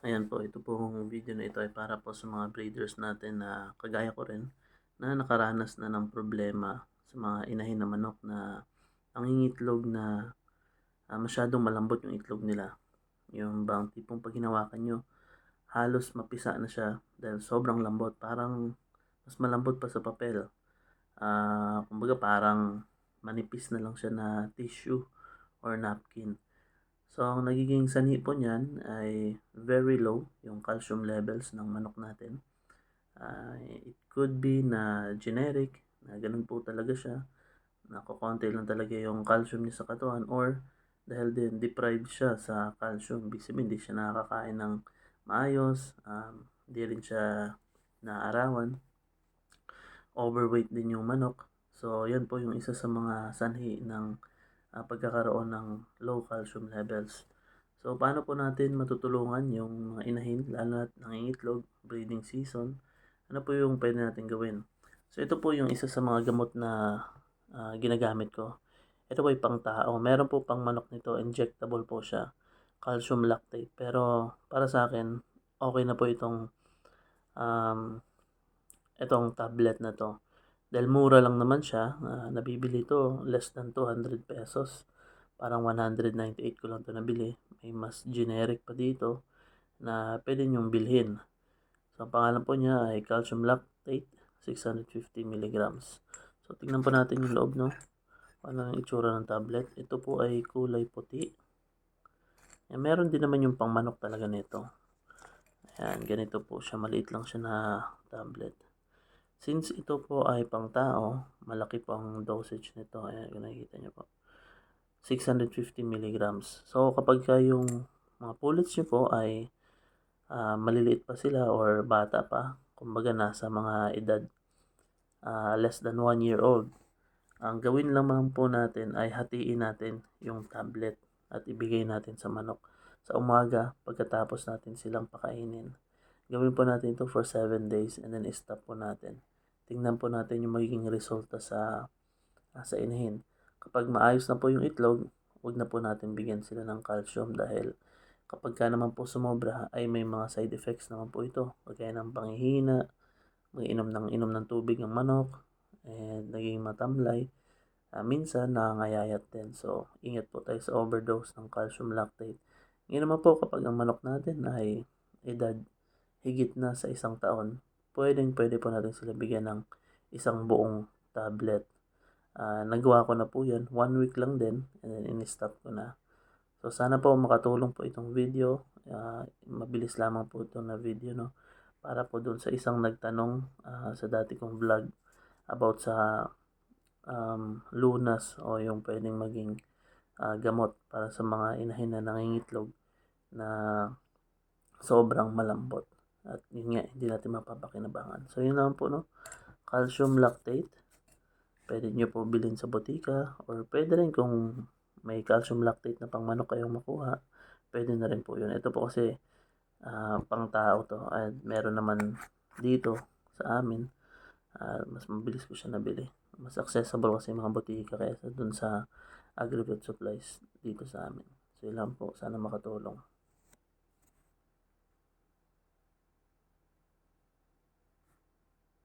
Ayan po, ito pong video na ito ay para po sa mga breeders natin na kagaya ko rin na nakaranas na ng problema sa mga inahin na manok na nangingitlog na ah, masyadong malambot yung itlog nila. Yung bang tipong pag hinawakan nyo, halos mapisa na siya dahil sobrang lambot. Parang mas malambot pa sa papel. Ah, kumbaga parang manipis na lang siya na tissue or napkin. So, ang nagiging sanhi po niyan ay very low yung calcium levels ng manok natin. Uh, it could be na generic, na ganun po talaga siya. Nakukonti lang talaga yung calcium niya sa katawan or dahil din deprived siya sa calcium. Ibig sabihin, hindi siya nakakain ng maayos, um, hindi rin siya naarawan. Overweight din yung manok. So, yan po yung isa sa mga sanhi ng uh, pagkakaroon ng low calcium levels. So, paano po natin matutulungan yung mga inahin, lalo at nangingitlog, breeding season? Ano po yung pwede natin gawin? So, ito po yung isa sa mga gamot na uh, ginagamit ko. Ito po yung pang tao. Meron po pang manok nito, injectable po siya. Calcium lactate. Pero, para sa akin, okay na po itong um, itong tablet na to. Dahil mura lang naman siya, uh, nabibili to less than 200 pesos. Parang 198 ko lang to nabili. May mas generic pa dito na pwede nyong bilhin. So, ang pangalan po niya ay calcium lactate 650 mg. So, tingnan po natin yung loob, no? Ano ang itsura ng tablet. Ito po ay kulay puti. Ayan, meron din naman yung pangmanok talaga nito. Ayan, ganito po siya. Maliit lang siya na tablet. Since ito po ay pang tao, malaki po ang dosage nito. Ayan, kung nakikita nyo po. 650 mg. So, kapag yung mga pullets nyo po ay uh, maliliit pa sila or bata pa, kumbaga nasa mga edad uh, less than 1 year old, ang gawin lamang po natin ay hatiin natin yung tablet at ibigay natin sa manok sa umaga pagkatapos natin silang pakainin. Gawin po natin ito for 7 days and then stop po natin tingnan po natin yung magiging resulta sa uh, sa inahin. Kapag maayos na po yung itlog, huwag na po natin bigyan sila ng calcium dahil kapag ka naman po sumobra ay may mga side effects naman po ito. Kagaya ng panghihina, mag-inom ng inom ng tubig ng manok, and naging matamlay. Uh, minsan nangangayayat din. So, ingat po tayo sa overdose ng calcium lactate. Ngayon naman po kapag ang manok natin ay edad higit na sa isang taon, pwedeng pwede po natin sila bigyan ng isang buong tablet. Uh, nagawa ko na po yan. One week lang din. And then in-stop ko na. So sana po makatulong po itong video. Uh, mabilis lamang po ito na video. No? Para po dun sa isang nagtanong uh, sa dati kong vlog about sa um, lunas o yung pwedeng maging uh, gamot para sa mga inahin na nangingitlog na sobrang malambot. At yun nga, hindi natin mapapakinabangan. So, yun naman po, no? Calcium lactate. Pwede nyo po bilhin sa botika. Or pwede rin kung may calcium lactate na pang manok kayong makuha. Pwede na rin po yun. Ito po kasi uh, pang tao to. At meron naman dito sa amin. Uh, mas mabilis ko siya nabili. Mas accessible kasi mga botika kaysa dun sa agri supplies dito sa amin. So, yun lang po. Sana makatulong.